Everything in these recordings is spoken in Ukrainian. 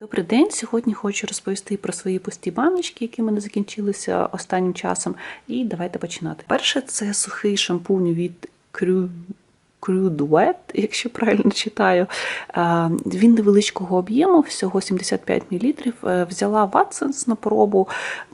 Добрий день. Сьогодні хочу розповісти про свої пусті баночки, які в мене закінчилися останнім часом. І давайте починати. Перше це сухий шампунь від Cru Crude якщо правильно читаю. Е, Він невеличкого об'єму, всього 75 мл. Взяла Watsons на пробу.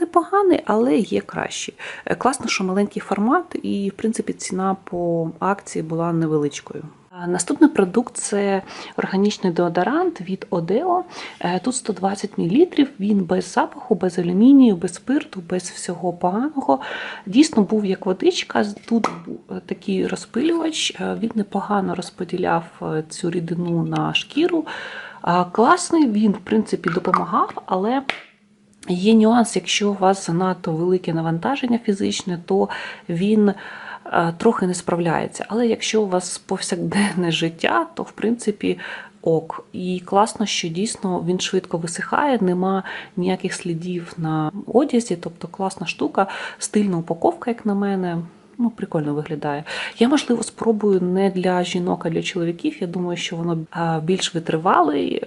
Непоганий, але є кращий. Е, Класно, що маленький формат, і в принципі ціна по акції була невеличкою. Наступний продукт це органічний деодорант від Odeo. Е, Тут 120 мл, він без запаху, без алюмінію, без спирту, без всього поганого. Дійсно був як водичка. Тут був такий розпилювач, е, він непогано розподіляв е, цю рідину на шкіру. Класний, він, в принципі, допомагав, але. Є нюанс, якщо у вас занадто велике навантаження фізичне, то він е, трохи не справляється. Але якщо у вас повсякденне життя, то в принципі ок. І класно, що дійсно він швидко висихає, нема ніяких слідів на одязі, тобто класна штука, стильна упаковка, як на мене. Ну, прикольно виглядає. Я, можливо, спробую не для жінок, а для чоловіків. Я думаю, що воно більш витривалий.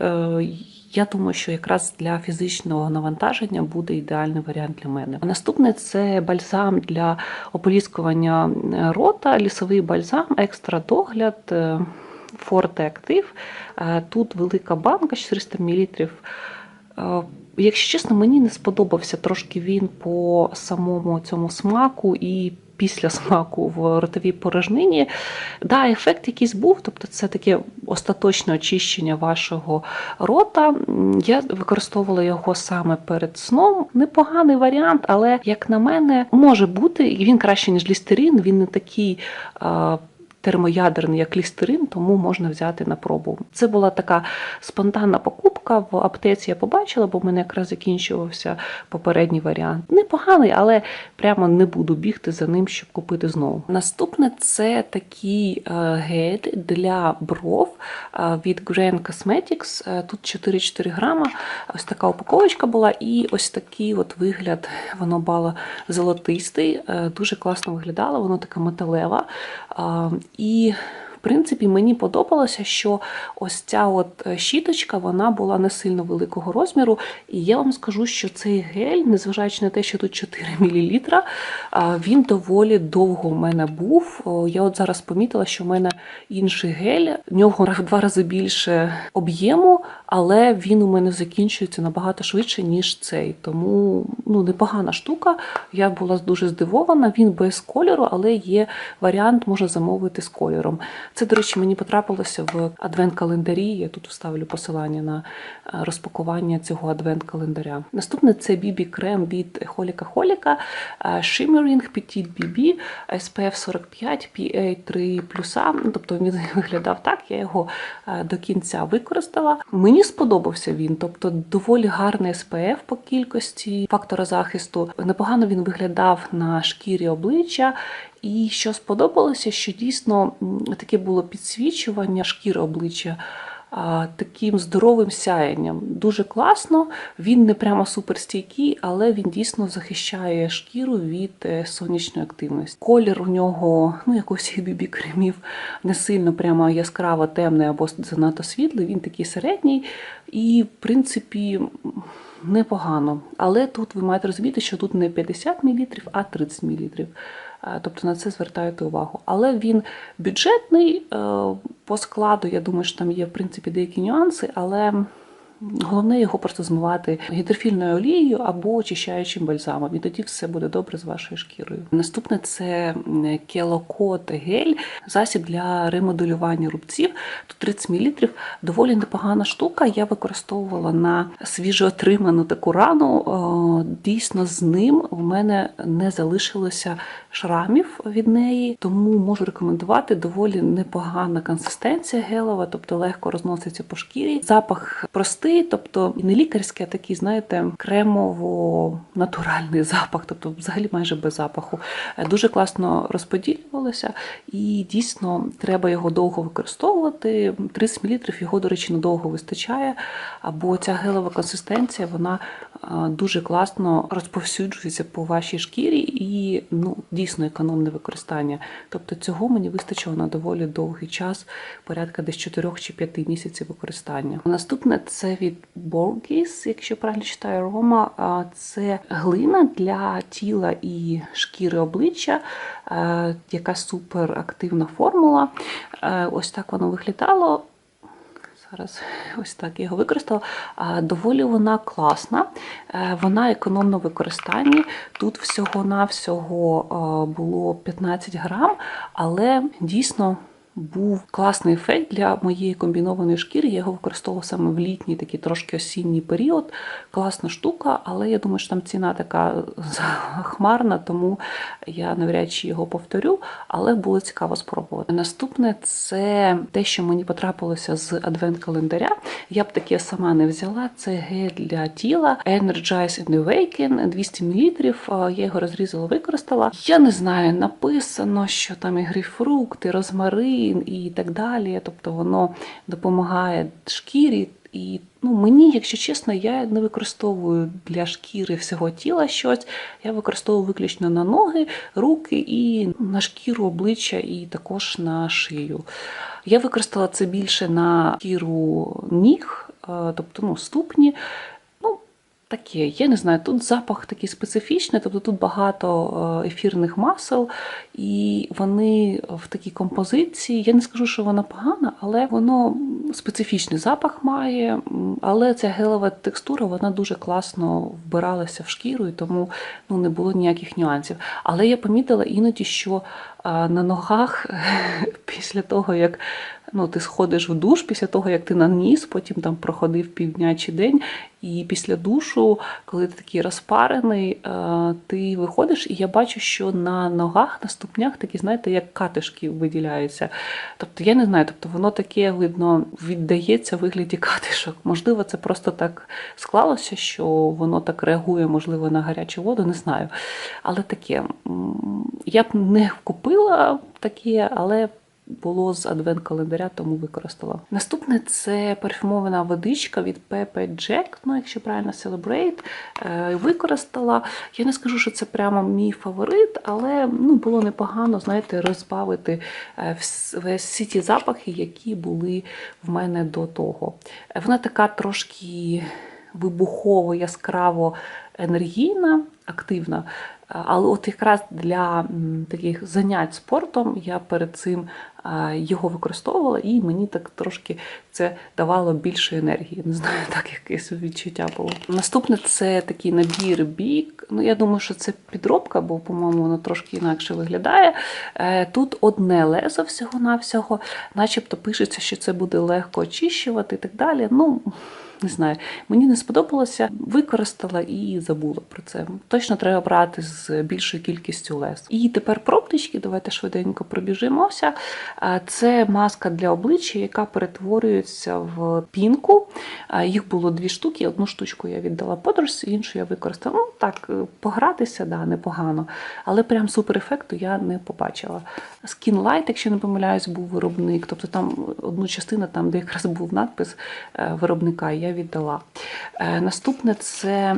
Я думаю, що якраз для фізичного навантаження буде ідеальний варіант для мене. Наступне це бальзам для ополіскування е, рота, лісовий бальзам, екстра догляд. е, Forte Active. Е, Тут велика банка 400 мл. Якщо чесно, мені не сподобався трошки він по самому цьому смаку і після смаку в ротовій порожнині. Да, ефект якийсь був, тобто це таке остаточне очищення вашого рота. Я використовувала його саме перед сном. Непоганий варіант, але як на мене, може бути, він краще, ніж лістерин, він не такий. Термоядерний як лістерин, тому можна взяти на пробу. Це була така спонтанна покупка в аптеці. Я побачила, бо в мене якраз закінчувався попередній варіант. Непоганий, але прямо не буду бігти за ним, щоб купити знову. Наступне це такий е, гель для бров е, від Grand Cosmetics. Е, Тут 4,4 грама. Ось така упаковочка була, і ось такий от вигляд. Воно було золотистий, дуже класно виглядало, воно таке металеве. І принципі, мені подобалося, що ось ця от е, щіточка вона була не сильно великого розміру. І я вам скажу, що цей гель, незважаючи на те, що тут 4 мл, він доволі довго в мене був. Я от зараз помітила, що в мене інший гель, в нього в два рази більше об'єму, але він у мене закінчується набагато швидше, ніж цей. Тому ну, непогана штука. Я була дуже здивована. Він без кольору, але є варіант, можна замовити з кольором. Це, до речі, мені потрапилося в адвент-календарі. Я тут вставлю посилання на е, розпакування цього адвент-календаря. Наступне це BB крем від Холіка Холіка Shimmering Petite BB SPF 45 PA 3 Ну, Тобто він виглядав так, я його е, до кінця використала. Мені сподобався він, тобто доволі гарний SPF по кількості фактора захисту. Непогано він виглядав на шкірі обличчя. І що сподобалося, що дійсно таке було підсвічування шкіри обличчя таким здоровим сяєнням. Дуже класно. Він не прямо суперстійкий, але він дійсно захищає шкіру від е, сонячної активності. Колір у нього, ну як у всіх бібі кремів, не сильно прямо яскраво темний або занадто світлий. Він такий середній, і в принципі. Непогано, але тут ви маєте розуміти, що тут не 50 мл, а 30 мл. Е, Тобто на це звертаєте увагу. Але він бюджетний е, по складу. Я думаю, що там є в принципі деякі нюанси, але головне його просто змивати гідрофільною олією або очищаючим бальзамом. І тоді все буде добре з вашою шкірою. Наступне це келокот гель, засіб для ремоделювання рубців. Тут 30 мл. Доволі непогана штука. Я використовувала на свіжоотриману таку рану. Е, Дійсно, з ним у мене не залишилося шрамів від неї, тому можу рекомендувати доволі непогана консистенція гелова, тобто легко розноситься по шкірі. Запах простий, тобто і не лікарський, а такий, знаєте, кремово-натуральний запах, тобто взагалі майже без запаху. Е, Дуже класно розподілювалося, і дійсно треба його довго використовувати. 30 мл його, до речі, надовго вистачає, або ця гелова консистенція вона дуже класно розповсюджується по вашій шкірі і ну, дійсно економне використання. Тобто цього мені вистачило на доволі довгий час, порядка десь 4 чи 5 місяців використання. Наступне це від Borgis, якщо правильно читаю Рома. Це глина для тіла і шкіри обличчя, е, яка суперактивна формула. Е, Ось так воно виглядало. Зараз ось так я його використала. Доволі вона класна, Е, вона економно в використанні. Тут всього-навсього було 15 грам, але дійсно. Був класний ефект для моєї комбінованої шкіри. Я його використовувала саме в літній, такий трошки осінній період. Класна штука, але я думаю, що там ціна така хмарна, тому я навряд чи його повторю, але було цікаво спробувати. Наступне це те, що мені потрапилося з адвент-календаря. Я б таке сама не взяла. Це гель для тіла Energize and Awaken 200 мл. Я його розрізала, використала. Я не знаю, написано, що там і грейпфрукт, і розмарин, і так далі. Тобто воно допомагає шкірі. І ну, мені, якщо чесно, я не використовую для шкіри всього тіла щось. Я використовую виключно на ноги, руки і на шкіру обличчя, і також на шию. Я використала це більше на шкіру ніг, е, тобто ну, ступні. Таке, я не знаю, тут запах такий специфічний, тобто тут багато е, ефірних масел, і вони в такій композиції. Я не скажу, що вона погана, але воно специфічний запах має. Але ця гелева текстура вона дуже класно вбиралася в шкіру, і тому ну, не було ніяких нюансів. Але я помітила іноді, що на ногах після того, як ну, ти сходиш в душ, після того, як ти наніс, потім там проходив півдня чи день, і після душу, коли ти такий розпарений, ти виходиш, і я бачу, що на ногах, на ступнях такі, знаєте, як катишки виділяються. Тобто, я не знаю, тобто воно таке, видно, віддається в вигляді катишок. Можливо, це просто так склалося, що воно так реагує, можливо, на гарячу воду, не знаю. Але таке, я б не купила таке, але було з адвент-календаря, тому використала. Наступне це парфюмована водичка від Pepe Jack, ну якщо правильно Celebrate. Е, Використала. Я не скажу, що це прямо мій фаворит, але ну, було непогано, знаєте, розбавити е, всі ті запахи, які були в мене до того. Вона така трошки вибухово, яскраво енергійна, активна. Але от якраз для таких занять спортом я перед цим його використовувала, і мені так трошки це давало більше енергії. Не знаю, так якесь відчуття було. Наступне це такий набір бік. Ну, я думаю, що це підробка, бо, по-моєму, воно трошки інакше виглядає. Е, Тут одне лезо всього-навсього, начебто пишеться, що це буде легко очищувати і так далі. Ну, не знаю, мені не сподобалося, використала і забула про це. Точно треба брати з більшою кількістю лез. І тепер пробнички, давайте швиденько пробіжимося. Це маска для обличчя, яка перетворюється в пінку. Їх було дві штуки. Одну штучку я віддала подружці, іншу я використала. Ну так, е, погратися, да, непогано. Але прям супер ефекту я не побачила. Skin Light, якщо не помиляюсь, був виробник. Тобто там одну частину, там, де якраз був надпис е, виробника, я віддала. Е, Наступне це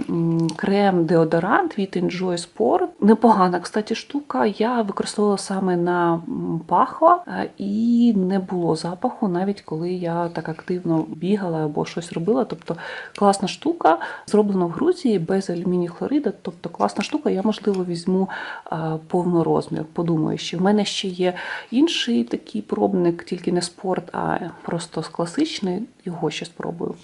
крем-деодорант від Enjoy Sport. Непогана, кстати, штука. Я використовувала саме на пахва е, і не було запаху, навіть коли я так активно бігала або щось робила. Тобто класна штука, зроблена в Грузії без алюмінію хлорида. Тобто класна штука, я можливо візьму е, повний розмір. Подумаю, що в мене ще є інший такий пробник, тільки не спорт, а просто класичний. Його ще спробую.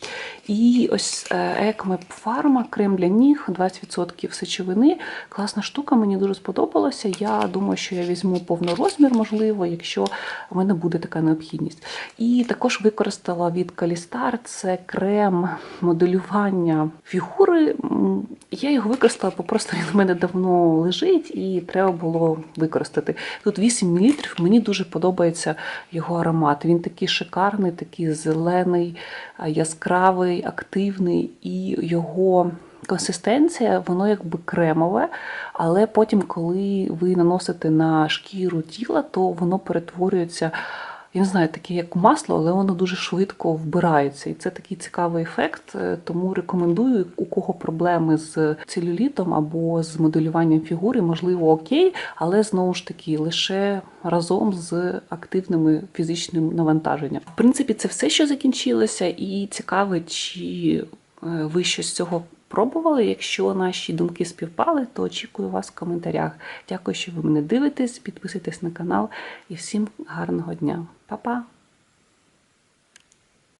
І ось Екме Фарма, крем для ніг, 20% сечовини. Класна штука, мені дуже сподобалася. Я думаю, що я візьму повнорозмір, можливо, якщо в мене буде така необхідність. І також використала від Калістар це крем моделювання фігури. Я його використала, бо просто він в мене давно лежить і треба було використати. Тут 8 мл, мені дуже подобається його аромат. Він такий шикарний, такий зелений, а, яскравий, активний, і його консистенція, воно якби кремове, але потім, коли ви наносите на шкіру тіла, то воно перетворюється я не знаю, таке як масло, але воно дуже швидко вбирається. І це такий цікавий ефект. е, Тому рекомендую, у кого проблеми з целюлітом або з моделюванням фігури, можливо, окей, але знову ж таки лише разом з активними фізичним навантаженням. В принципі, це все, що закінчилося, і цікаво, чи е, ви щось з цього пробували. Якщо наші думки співпали, то очікую вас в коментарях. Дякую, що ви мене дивитесь, підписуйтесь на канал і всім гарного дня. 宝宝